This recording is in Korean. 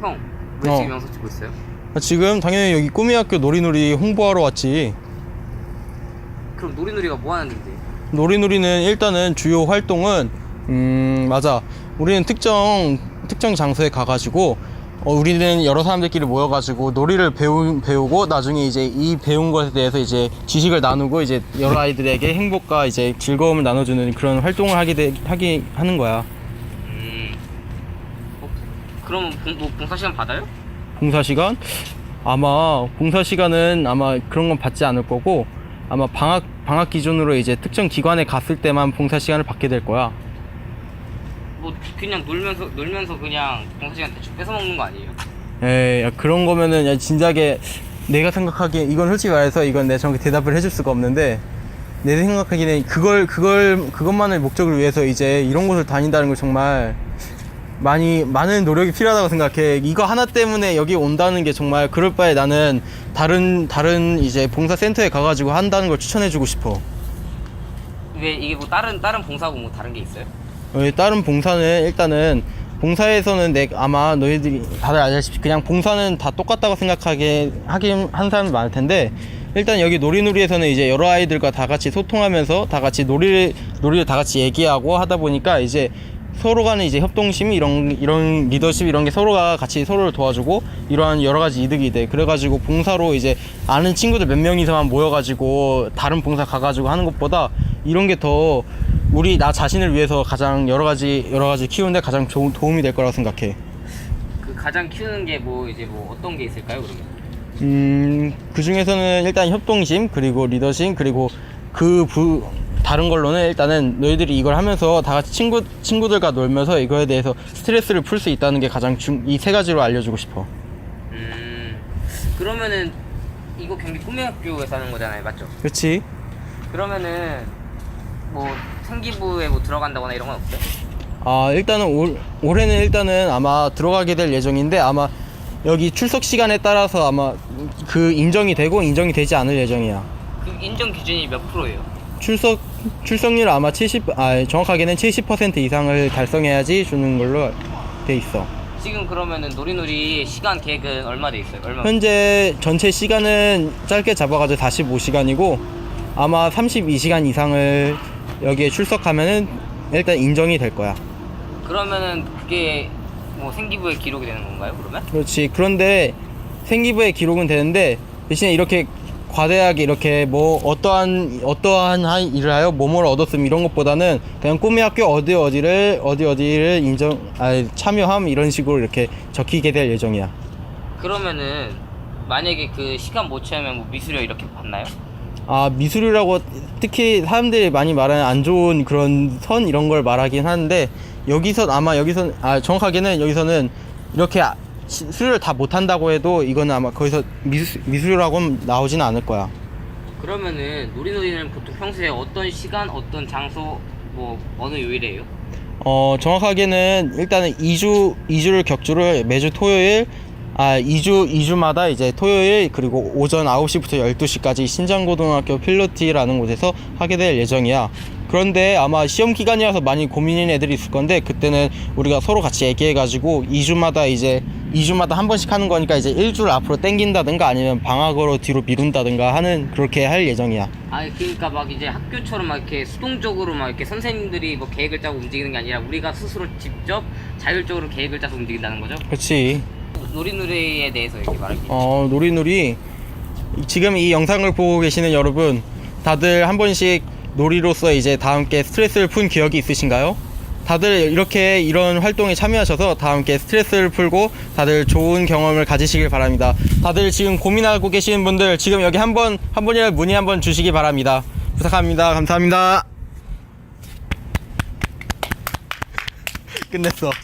형, 왜 어. 지금 영상 찍고 있어요? 지금 당연히 여기 꿈이학교 놀이놀이 홍보하러 왔지. 그럼 노리노리가 뭐 하는 일인데? 놀이놀이는 일단은 주요 활동은 음 맞아. 우리는 특정 특정 장소에 가가지고 어, 우리는 여러 사람들끼리 모여가지고 놀이를 배우, 배우고 나중에 이제 이 배운 것에 대해서 이제 지식을 나누고 이제 여러 아이들에게 행복과 이제 즐거움을 나눠주는 그런 활동을 하게 되, 하게 하는 거야. 그러면 봉, 뭐 봉사 시간 받아요? 봉사 시간 아마 봉사 시간은 아마 그런 건 받지 않을 거고 아마 방학 방학 기준으로 이제 특정 기관에 갔을 때만 봉사 시간을 받게 될 거야. 뭐 그냥 놀면서 놀면서 그냥 봉사 시간 대충 뺏어 먹는 거 아니에요? 에이 야, 그런 거면은 야, 진작에 내가 생각하기에 이건 솔직히 말해서 이건 내가 정확히 대답을 해줄 수가 없는데 내 생각하기에는 그걸 그걸 그것만을 목적을 위해서 이제 이런 곳을 다닌다는 걸 정말 많이 많은 노력이 필요하다고 생각해. 이거 하나 때문에 여기 온다는 게 정말 그럴 바에 나는 다른 다른 이제 봉사 센터에 가가지고 한다는 걸 추천해주고 싶어. 왜 이게 뭐 다른 다른 봉사하고 뭐 다른 게 있어요? 어, 다른 봉사는 일단은 봉사에서는 내 아마 너희들이 다들 알다시피 그냥 봉사는 다 똑같다고 생각하게 하긴 한 사람도 많을 텐데 일단 여기 놀이놀이에서는 이제 여러 아이들과 다 같이 소통하면서 다 같이 놀이를 놀이를 다 같이 얘기하고 하다 보니까 이제 서로 간에 이제 협동심 이런 이런 리더십 이런 게 서로가 같이 서로를 도와주고 이러한 여러 가지 이득이 돼 그래가지고 봉사로 이제 아는 친구들 몇 명이서만 모여가지고 다른 봉사 가가지고 하는 것보다 이런 게 더 우리 나 자신을 위해서 가장 여러 가지 여러 가지 키우는데 가장 좋은 도움이 될 거라고 생각해. 그 가장 키우는 게 뭐 이제 뭐 어떤 게 있을까요? 그러면? 음, 그 중에서는 일단 협동심, 그리고 리더십, 그리고 그 부, 다른 걸로는 일단은 너희들이 이걸 하면서 다 같이 친구, 친구들과 놀면서 이거에 대해서 스트레스를 풀 수 있다는 게 가장 중, 이 세 가지로 알려주고 싶어. 음. 그러면은 이거 경기 꿈의학교에서 하는 거잖아요, 맞죠? 그렇지? 그러면은 뭐 생기부에 뭐 들어간다거나 이런 건 없어요? 아, 일단은 올, 올해는 일단은 아마 들어가게 될 예정인데 아마 여기 출석 시간에 따라서 아마 그 인정이 되고 인정이 되지 않을 예정이야. 그 인정 기준이 몇 프로예요? 출석 출석률 아마 70, 아 정확하게는 70% 이상을 달성해야지 주는 걸로 돼 있어. 지금 그러면은 놀이놀이 시간 계획은 얼마 돼 있어요? 얼마? 현재 전체 시간은 짧게 잡아가지고 45시간이고 아마 32시간 이상을 여기에 출석하면은 일단 인정이 될 거야. 그러면은 그게 뭐 생기부에 기록이 되는 건가요? 그러면? 그렇지. 그런데 생기부의 기록은 되는데 대신에 이렇게 과대하게 이렇게 뭐 어떠한 어떠한 하- 일을 하여 뭐뭐를 얻었음 이런 것보다는 그냥 꿈의 학교 어디 어디를 어디 어디를 인정 아 참여함 이런 식으로 이렇게 적히게 될 예정이야. 그러면은 만약에 그 시간 못 채우면 뭐 미수료 이렇게 받나요? 아 미술이라고 특히 사람들이 많이 말하는 안 좋은 그런 선 이런 걸 말하긴 하는데 여기서 아마 여기서 아 정확하게는 여기서는 이렇게 수료를 다 못한다고 해도 이거는 아마 거기서 미수, 미술이라고는 나오지는 않을 거야. 그러면은 놀이놀이는 보통 평소에 어떤 시간, 어떤 장소, 뭐 어느 요일에요? 어 정확하게는 일단은 2주 2주를 격주를 매주 토요일 아 2주 2주마다 이제 토요일 그리고 오전 9시부터 12시까지 신장고등학교 필로티라는 곳에서 하게 될 예정이야. 그런데 아마 시험 기간이라서 많이 고민인 애들이 있을 건데 그때는 우리가 서로 같이 얘기해 가지고 2주마다 이제 2주마다 한 번씩 하는 거니까 이제 일주를 앞으로 땡긴다든가 아니면 방학으로 뒤로 미룬다든가 하는 그렇게 할 예정이야. 아 그러니까 막 이제 학교처럼 막 이렇게 수동적으로 막 이렇게 선생님들이 뭐 계획을 짜고 움직이는 게 아니라 우리가 스스로 직접 자율적으로 계획을 짜서 움직인다는 거죠? 그렇지. 놀이놀이에 대해서 이렇게 말하기. 어, 놀이놀이 지금 이 영상을 보고 계시는 여러분 다들 한 번씩 놀이로서 이제 다 함께 스트레스를 푼 기억이 있으신가요? 다들 이렇게 이런 활동에 참여하셔서 다 함께 스트레스를 풀고 다들 좋은 경험을 가지시길 바랍니다. 다들 지금 고민하고 계시는 분들 지금 여기 한번 한 번이라도 문의 한번 주시기 바랍니다. 부탁합니다. 감사합니다. 끝냈어. 자.